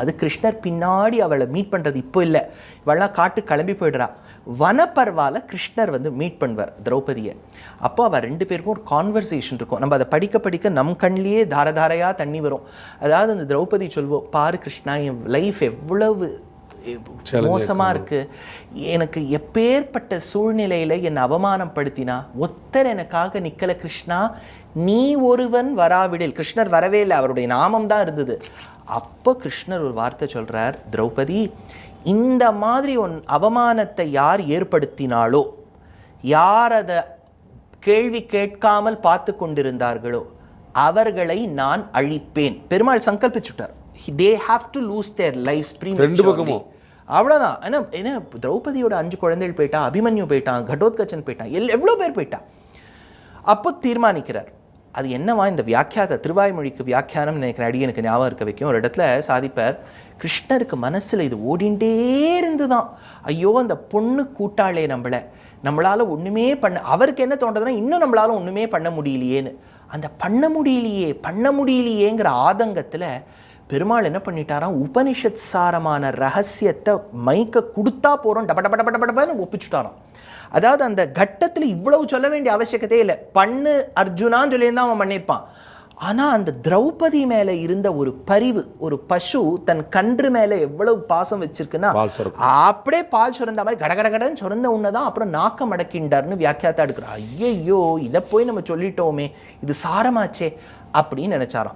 அது கிருஷ்ணர் பின்னாடி அவளை மீட் பண்ணுறது இப்போ இல்லை. இவள்லாம் காட்டு கிளம்பி போயிடுறா. வனப்பர்வால கிருஷ்ணர் வந்து மீட் பண்ணுவார் திரௌபதியை. அப்போ அவள் ரெண்டு பேருக்கும் ஒரு கான்வர்சேஷன் இருக்கும். நம்ம அதை படிக்க படிக்க நம் கண்ணிலேயே தாரதாரையாக தண்ணி வரும். அதாவது அந்த திரௌபதி சொல்வோம் பாரு கிருஷ்ணா என் லைஃப் எவ்வளவு மோசமா இருக்கு. எனக்கு எப்பேற்பட்ட சூழ்நிலையில என்னை அவமானப்படுத்தினா ஒத்தர் எனக்காக நிக்கல கிருஷ்ணா நீ ஒருவன் வராவிடில். கிருஷ்ணர் வரவே இல்லை அவருடைய நாமம் தான் இருந்தது. அப்போ கிருஷ்ணர் ஒரு வார்த்தை சொல்றார் திரௌபதி இந்த மாதிரி ஒன் அவமானத்தை யார் ஏற்படுத்தினாலோ யார் அதை கேள்வி கேட்காமல் பார்த்து கொண்டிருந்தார்களோ அவர்களை நான் அழிப்பேன். Perumal சங்கல்பிச்சுட்டார். They have to lose their life ரெண்டு பக்கமும். அவ்வளோதான் ஏன்னா ஏன்னா திரௌபதியோட அஞ்சு குழந்தைகள் போயிட்டா அபிமன்யு போயிட்டான் கடோத்கச்சன் போயிட்டான் எல் எவ்வளோ பேர் போயிட்டா? அப்போ தீர்மானிக்கிறார். அது என்னவா இந்த வியாக்கியாத திருவாய்மொழிக்கு வியாக்கியானம் நினைக்கிறேன் அடியனுக்கு ஞாபகம் இருக்க வைக்கும். ஒரு இடத்துல சாதிப்பார் கிருஷ்ணருக்கு மனசில் இது ஓடிண்டே இருந்துதான். ஐயோ அந்த பொண்ணு கூட்டாளே நம்மளை. நம்மளால ஒன்றுமே பண்ண அவருக்கு என்ன தோன்றதுன்னா இன்னும் நம்மளால ஒன்றுமே பண்ண முடியலையேன்னு. அந்த பண்ண முடியலையே பண்ண முடியலையேங்கிற ஆதங்கத்தில் பெருமாள் என்ன பண்ணிட்டாராம்? உபனிஷத் சாரமான ரகசியத்தை மைக்க கொடுத்தா போறோம். டப டப டப டப டபன்னு ஒப்பிச்சுட்டாராம். அதாவது அந்த கட்டத்தில் இவ்வளவு சொல்ல வேண்டிய அவசியகத்தையே இல்லை. பண்ணு அர்ஜுனான்னு சொல்லியிருந்தா அவன் பண்ணியிருப்பான். ஆனா அந்த திரௌபதி மேல இருந்த ஒரு பரிவு ஒரு பசு தன் கன்று மேல எவ்வளவு பாசம் வச்சிருக்குன்னா. அப்படியே பால் சுரந்த மாதிரி கட கட கடன்னு சுரந்த உன்னதான் அப்புறம் நாக்கம் அடக்கின்றார்னு வியாக்கியாத்தா எடுக்கிறார் ஐயையோ இதை போய் நம்ம சொல்லிட்டோமே. இது சாரமாச்சே அப்படின்னு நினைச்சாராம்.